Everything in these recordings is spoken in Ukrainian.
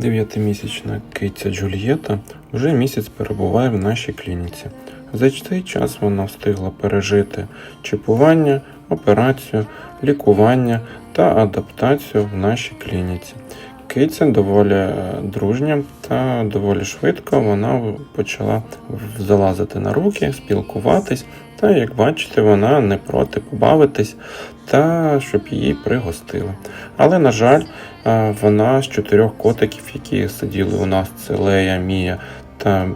Дев'ятимісячна киця Джульєта вже місяць перебуває в нашій клініці. За цей час вона встигла пережити чіпування, операцію, лікування та адаптацію в нашій клініці. Киця доволі е, дружня та доволі швидко вона почала залазити на руки, спілкуватись. Та, як бачите, вона не проти побавитись та щоб її пригостили. Але, на жаль, е, вона з чотирьох котиків, які сиділи у нас, це Лея, Мія та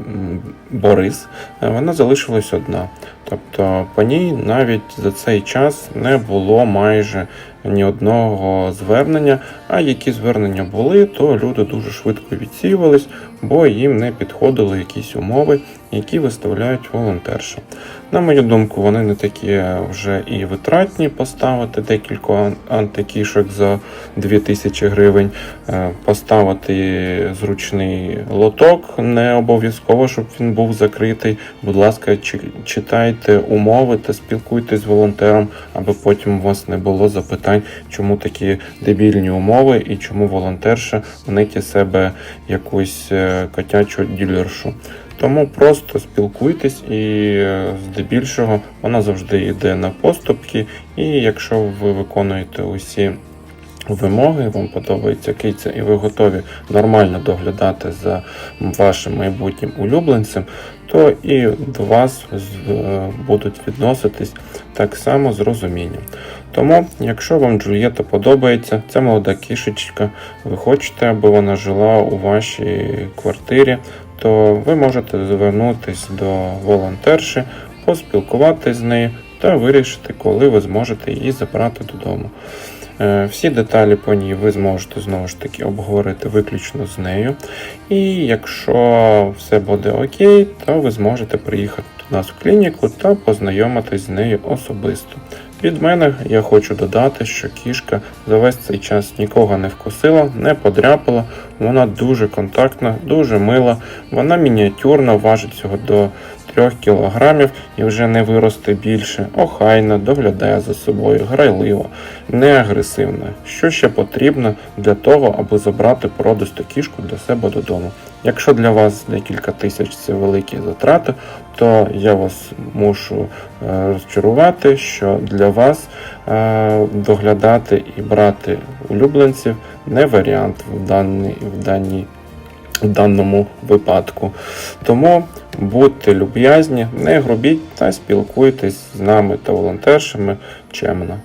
Борис, е, вона залишилась одна. Тобто по ній навіть за цей час не було майже ні одного звернення, а які звернення були, то люди дуже швидко відсіювались, бо їм не підходили якісь умови, які виставляють волонтерші. На мою думку, вони не такі вже і витратні поставити декілька антикішок за 2000 гривень, е, поставити зручний лоток, не обов'язково, щоб він був закритий. Будь ласка, чи- читайте умови та спілкуйтесь з волонтером, аби потім у вас не було запитань, чому такі дебільні умови і чому волонтерша мнить себе якусь е, котячу ділершу. Тому просто спілкуйтесь і е, здебільшого вона завжди йде на поступки. І якщо ви виконуєте усі вимоги, вам подобається киця, і ви готові нормально доглядати за вашим майбутнім улюбленцем, то і до вас е, будуть відноситись так само з розумінням. Тому, якщо вам Джульєта подобається, ця молода кішечка, ви хочете, аби вона жила у вашій квартирі, то ви можете звернутися до волонтерші, поспілкуватися з нею та вирішити, коли ви зможете її забрати додому. Е, Всі деталі по ній ви зможете знову ж таки обговорити виключно з нею. І якщо все буде окей, то ви зможете приїхати до нас в клініку та познайомитись з нею особисто. Від мене я хочу додати, що кішка за весь цей час нікого не вкусила, не подряпала. Вона дуже контактна, дуже мила. Вона мініатюрна, важить всього до 3 кілограмів і вже не виросте більше. Охайна, доглядає за собою, грайлива, не агресивна. Що ще потрібно для того, аби забрати породисту кішку для себе додому? Якщо для вас декілька тисяч це великі затрати, то я вас мушу е, розчарувати, що для вас е, доглядати і брати улюбленців не варіант в даній, в даній в даному випадку. Тому будьте люб'язні, не грубіть та спілкуйтесь з нами та волонтершами чемно.